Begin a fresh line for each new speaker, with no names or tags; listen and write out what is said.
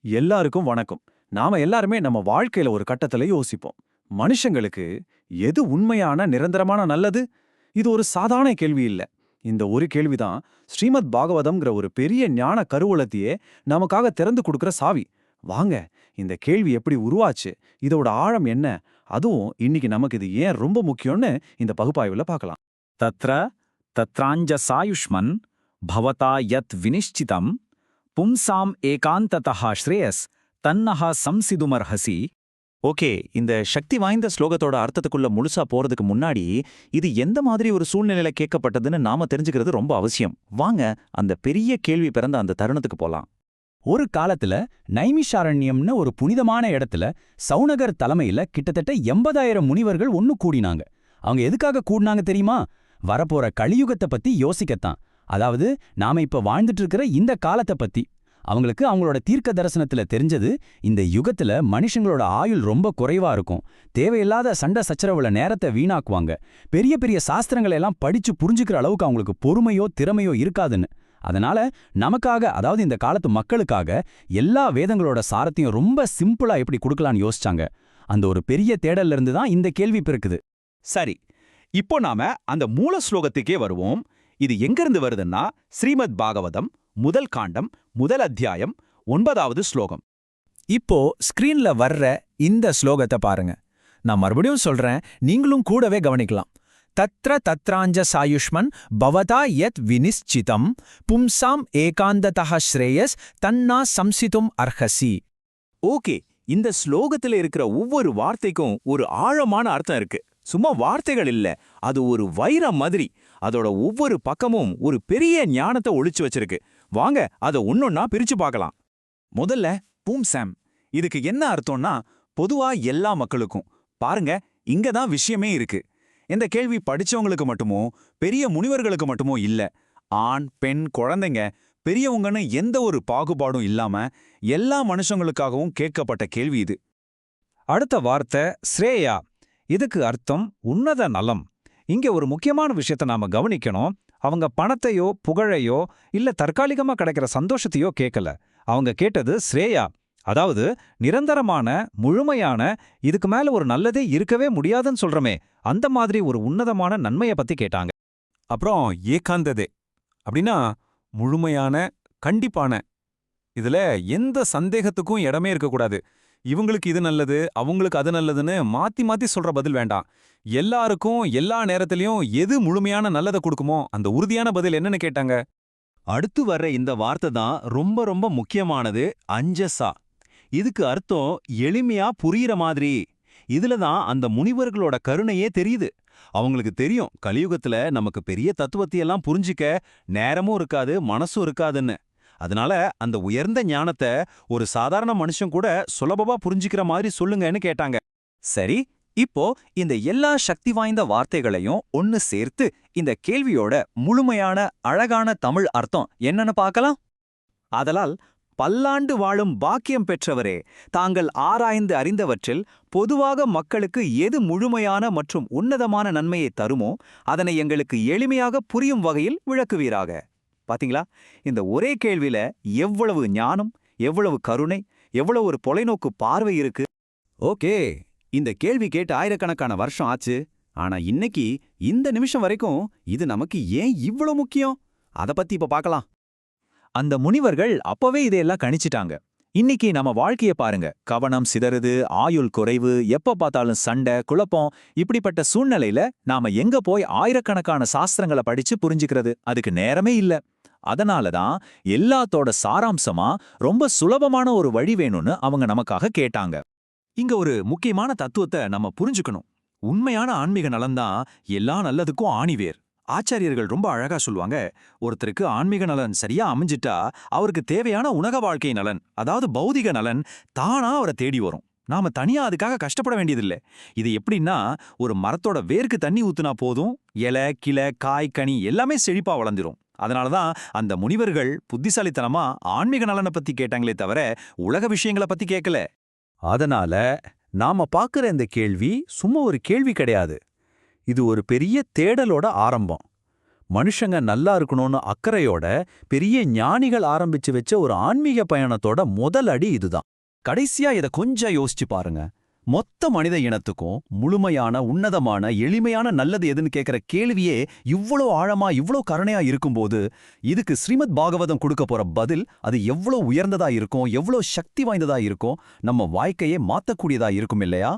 எல்லாருக்கும் வணக்கம். நாம எல்லாருமே நம்ம வாழ்க்கையில ஒரு கட்டத்துல யோசிப்போம். மனுஷங்களுக்கு எது உண்மையான நிரந்தரமான நல்லது? இது ஒரு சாதாரண கேள்வி இல்ல. இந்த ஒரு கேள்விதான் ஸ்ரீமத் பாகவதம்ங்கிற ஒரு பெரிய ஞான கருவூலத்தையே நமக்காக திறந்து கொடுக்குற சாவி. வாங்க இந்த கேள்வி எப்படி உருவாச்சு? இதோட ஆழம் என்ன? அதுவும் இன்னைக்கு நமக்கு இது ஏன் ரொம்ப முக்கியம்னு இந்த பகுப்பாய்வுல பார்க்கலாம்.
தத்ர தத்ராஞ்ச சாயுஷ்மன் பவதா யத் வினிஷ்சிதம் பும்சாம் ஏகாந்ததா ஸ்ரேயஸ் தன்னஹா சம்சிதுமர்ஹசி.
ஓகே இந்த சக்தி வாய்ந்த ஸ்லோகத்தோட அர்த்தத்துக்குள்ள முழுசா போறதுக்கு முன்னாடி இது எந்த மாதிரி ஒரு சூழ்நிலையில கேட்கப்பட்டதுன்னு நாம தெரிஞ்சுக்கிறது ரொம்ப அவசியம். வாங்க அந்த பெரிய கேள்வி பிறந்த அந்த தருணத்துக்கு போலாம்.
ஒரு காலத்துல நைமிஷாரண்யம்னு ஒரு புனிதமான இடத்துல சவுனகர் தலைமையில கிட்டத்தட்ட எண்பதாயிரம் முனிவர்கள் ஒன்னு கூடினாங்க. அவங்க எதுக்காக கூடினாங்க தெரியுமா? வரப்போற கலியுகத்தை பத்தி யோசிக்கத்தான். அதாவது நாம இப்ப வாழ்ந்துட்டு இருக்கிற இந்த காலத்தை பத்தி. அவங்களுக்கு அவங்களோட தீர்க்க தரிசனத்துல தெரிஞ்சது இந்த யுகத்துல மனுஷங்களோட ஆயுள் ரொம்ப குறைவா இருக்கும். தேவையில்லாத சண்டை சச்சரவுல நேரத்தை வீணாக்குவாங்க. பெரிய பெரிய சாஸ்திரங்களை எல்லாம் படிச்சு புரிஞ்சுக்கிற அளவுக்கு அவங்களுக்கு பொறுமையோ திறமையோ இருக்காதுன்னு. அதனால நமக்காக அதாவது இந்த காலத்து மக்களுக்காக எல்லா வேதங்களோட சாரத்தையும் ரொம்ப சிம்பிளா எப்படி கொடுக்கலான்னு யோசிச்சாங்க. அந்த ஒரு பெரிய தேடல்ல இருந்து தான் இந்த கேள்வி பிறக்குது.
சரி இப்போ நாம அந்த மூல ஸ்லோகத்துக்கே வருவோம். இது எங்கிருந்து வருதுன்னா ஸ்ரீமத் பாகவதம் முதல் காண்டம் முதல் அத்தியாயம் ஒன்பதாவது ஸ்லோகம்.
இப்போ ஸ்கிரீன்ல வர்ற இந்த ஸ்லோகத்தை பாருங்க. நான் மறுபடியும் சொல்றேன் நீங்களும் கூடவே கவனிக்கலாம். தத்ர தத்ராஞ்ச சாயுஷ்மன் பவதா யத் வினிச்சிதம் பும்சாம் ஏகாந்ததா ஸ்ரேயஸ் தன்னா சம்சிதும் அர்ஹசி.
ஓகே இந்த ஸ்லோகத்துல இருக்கிற ஒவ்வொரு வார்த்தைக்கும் ஒரு ஆழமான அர்த்தம் இருக்கு. சும்மா வார்த்தைகள் இல்ல அது ஒரு வைரம் மாதிரி. அதோட ஒவ்வொரு பக்கமும் ஒரு பெரிய ஞானத்தை ஒழிச்சு வச்சிருக்கு. வாங்க அதை ஒன்னொன்னா பிரிச்சு பார்க்கலாம். முதல்ல பூம் சாம். இதுக்கு என்ன அர்த்தம்னா பொதுவா எல்லா மக்களுக்கும். பாருங்க இங்க தான் விஷயமே இருக்கு. இந்த கேள்வி படிச்சவங்களுக்கு மட்டுமோ பெரிய முனிவர்களுக்கு மட்டுமோ இல்ல. ஆண் பெண் குழந்தைங்க பெரியவங்கன்னு எந்த ஒரு பாகுபாடும் இல்லாம எல்லா மனுஷங்களுக்காகவும் கேட்கப்பட்ட கேள்வி இது.
அடுத்த வார்த்தை ஸ்ரேயா. இதுக்கு அர்த்தம் உன்னத நலம். இங்க ஒரு முக்கியமான விஷயத்த நாம கவனிக்கணும். அவங்க பணத்தையோ புகழையோ இல்ல தற்காலிகமா கிடைக்கிற சந்தோஷத்தையோ கேட்கல அவங்க கேட்டது ஸ்ரேயா. அதாவது நிரந்தரமான முழுமையான இதுக்கு மேல ஒரு நல்லதே இருக்கவே முடியாதுன்னு சொல்றமே. அந்த மாதிரி ஒரு உன்னதமான நன்மைய பத்தி கேட்டாங்க.
அப்புறம் ஏகாந்ததே. அப்படின்னா முழுமையான கண்டிப்பான. இதுல எந்த சந்தேகத்துக்கும் இடமே இருக்கக்கூடாது. இவங்களுக்கு இது நல்லது அவங்களுக்கு அது நல்லதுன்னு மாத்தி மாத்தி சொல்ற பதில் வேண்டாம். எல்லாருக்கும் எல்லா நேரத்திலையும் எது முழுமையான நல்லதை கொடுக்குமோ அந்த உறுதியான பதில் என்னன்னு கேட்டாங்க.
அடுத்து வர்ற இந்த வார்த்தை தான் ரொம்ப ரொம்ப முக்கியமானது அஞ்சசா. இதுக்கு அர்த்தம் எளிமையா புரியிற மாதிரி. இதுல தான் அந்த முனிவர்களோட கருணையே தெரியுது. அவங்களுக்கு தெரியும் கலியுகத்துல நமக்கு பெரிய தத்துவத்தையெல்லாம் புரிஞ்சிக்க நேரமும் இருக்காது மனசும் இருக்காதுன்னு. அதனால அந்த உயர்ந்த ஞானத்தை ஒரு சாதாரண மனுஷன் கூட சுலபமா புரிஞ்சுக்கிற மாதிரி சொல்லுங்கன்னு கேட்டாங்க.
சரி இப்போ இந்த எல்லா சக்தி வாய்ந்த வார்த்தைகளையும் ஒன்னு சேர்த்து இந்த கேள்வியோட முழுமையான அழகான தமிழ் அர்த்தம் என்னன்னு பார்க்கலாம். ஆதலால் பல்லாண்டு வாழும் பாக்கியம் பெற்றவரே தாங்கள் ஆராய்ந்து அறிந்தவற்றில் பொதுவாக மக்களுக்கு எது முழுமையான மற்றும் உன்னதமான நன்மையை தருமோ அதனை எங்களுக்கு எளிமையாக புரியும் வகையில் விளக்குவீராக. பாத்தீங்களா? இந்த ஒரே கேள்வியில எவ்வளவு ஞானம் எவ்வளவு கருணை எவ்வளவு ஒரு தொலைநோக்கு பார்வை இருக்கு?
ஓகே இந்த கேள்வி கேட்டு ஆயிரக்கணக்கான வருஷம் ஆச்சு. ஆனா இன்னைக்கு இந்த நிமிஷம் வரைக்கும் இது நமக்கு ஏன் இவ்வளவு முக்கியம்? அத பத்தி இப்ப பார்க்கலாம்
அந்த முனிவர்கள் அப்பவே இதையெல்லாம் கணிச்சிட்டாங்க. இன்னைக்கு நம்ம வாழ்க்கைய பாருங்க. கவனம் சிதறுது ஆயுள் குறைவு எப்ப பார்த்தாலும் சண்டை குழப்பம் இப்படிப்பட்ட சூழ்நிலையில நாம எங்க போய் ஆயிரக்கணக்கான சாஸ்திரங்களை படிச்சு புரிஞ்சுக்கிறது? அதுக்கு நேரமே இல்ல. அதனால தான் எல்லாத்தோட சாராம்சமா ரொம்ப சுலபமான ஒரு வழி வேணும்னு அவங்க நமக்காக கேட்டாங்க.
இங்க ஒரு முக்கியமான தத்துவத்தை நம்ம புரிஞ்சுக்கணும். உண்மையான ஆன்மீக நலன்தான் எல்லா நல்லதுக்கும் ஆணிவேர் ஆச்சாரியர்கள் ரொம்ப அழகா சொல்லுவாங்க ஒருத்தருக்கு ஆன்மீக நலன் சரியா அமைஞ்சிட்டா அவருக்கு தேவையான உணக வாழ்க்கை நலன் அதாவது பௌதிக நலன் தானா அவரை தேடி வரும். நாம தனியா அதுக்காக கஷ்டப்பட வேண்டியதில்லை. இது எப்படின்னா ஒரு மரத்தோட வேர்க்கு தண்ணி ஊத்துனா போதும் இலை கிளை காய் கனி எல்லாமே செழிப்பா வளர்ந்துரும். அதனால தான் அந்த முனிவர்கள் புத்திசாலித்தனமா ஆன்மீக நலனை பத்தி கேட்டாங்களே தவிர உலக விஷயங்களை பத்தி கேட்கல.
அதனால நாம பார்க்குற இந்த கேள்வி சும்மா ஒரு கேள்வி கிடையாது. இது ஒரு பெரிய தேடலோட ஆரம்பம்.
மனுஷங்க நல்லா இருக்கணும்னு அக்கறையோட பெரிய ஞானிகள் ஆரம்பிச்சு வச்ச ஒரு ஆன்மீக பயணத்தோட முதல் அடி இதுதான்.
கடைசியா இத கொஞ்சம் யோசிச்சு பாருங்க. மொத்த மனித இனத்துக்கும் முழுமையான உன்னதமான எளிமையான நல்லது எதுன்னு கேட்கிற கேள்வியே இவ்வளோ ஆழமா இவ்வளோ கருணையா இருக்கும்போது இதுக்கு ஸ்ரீமத் பாகவதம் கொடுக்க போற பதில் அது எவ்வளோ உயர்ந்ததா இருக்கும் எவ்வளோ சக்தி வாய்ந்ததா இருக்கும் நம்ம வாழ்க்கையே மாத்தக்கூடியதா இருக்கும் இல்லையா?